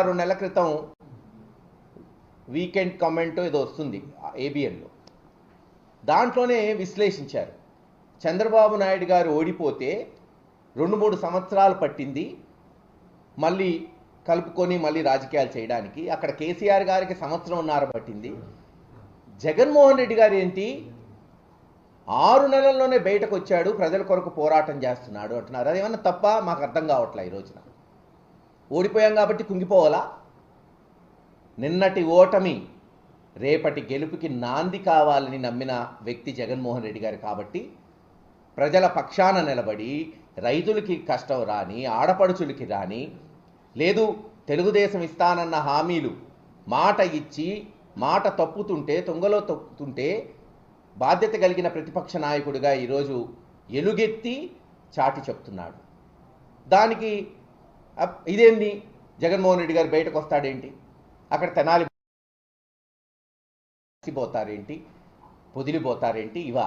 ఆరు నెలల క్రితం వీకెండ్ కామెంట్ ఏదో వస్తుంది ఏబిఎన్లో దాంట్లోనే విశ్లేషించారు. చంద్రబాబు నాయుడు గారు ఓడిపోతే రెండు మూడు సంవత్సరాలు పట్టింది మళ్ళీ కలుపుకొని మళ్ళీ రాజకీయాలు చేయడానికి. అక్కడ కేసీఆర్ గారికి సంవత్సరంన్నర పట్టింది. జగన్మోహన్ రెడ్డి గారు ఏంటి? ఆరు నెలల్లోనే బయటకు వచ్చాడు ప్రజల కొరకు పోరాటం చేస్తున్నాడు అంటున్నారు. అదేమన్నా తప్ప? మాకు అర్థం కావట్లే ఈ రోజున. ఓడిపోయాం కాబట్టి కుంగిపోవాలా? నిన్నటి ఓటమి రేపటి గెలుపుకి నాంది కావాలని నమ్మిన వ్యక్తి జగన్మోహన్ రెడ్డి గారు కాబట్టి ప్రజల పక్షాన నిలబడి రైతులకి కష్టం రాని ఆడపడుచులకి రాని లేదు తెలుగుదేశం ఇస్తానన్న హామీలు మాట ఇచ్చి మాట తప్పుతుంటే తొంగలో తప్పుతుంటే బాధ్యత కలిగిన ప్రతిపక్ష నాయకుడిగా ఈరోజు ఎలుగెత్తి చాటి చెప్తున్నాడు. దానికి ఇదేంది? జగన్మోహన్ రెడ్డి గారు బయటకు వస్తాడేంటి? అక్కడ తెనాలి పోతారేంటి? పొదిలిపోతారేంటి? ఇవా.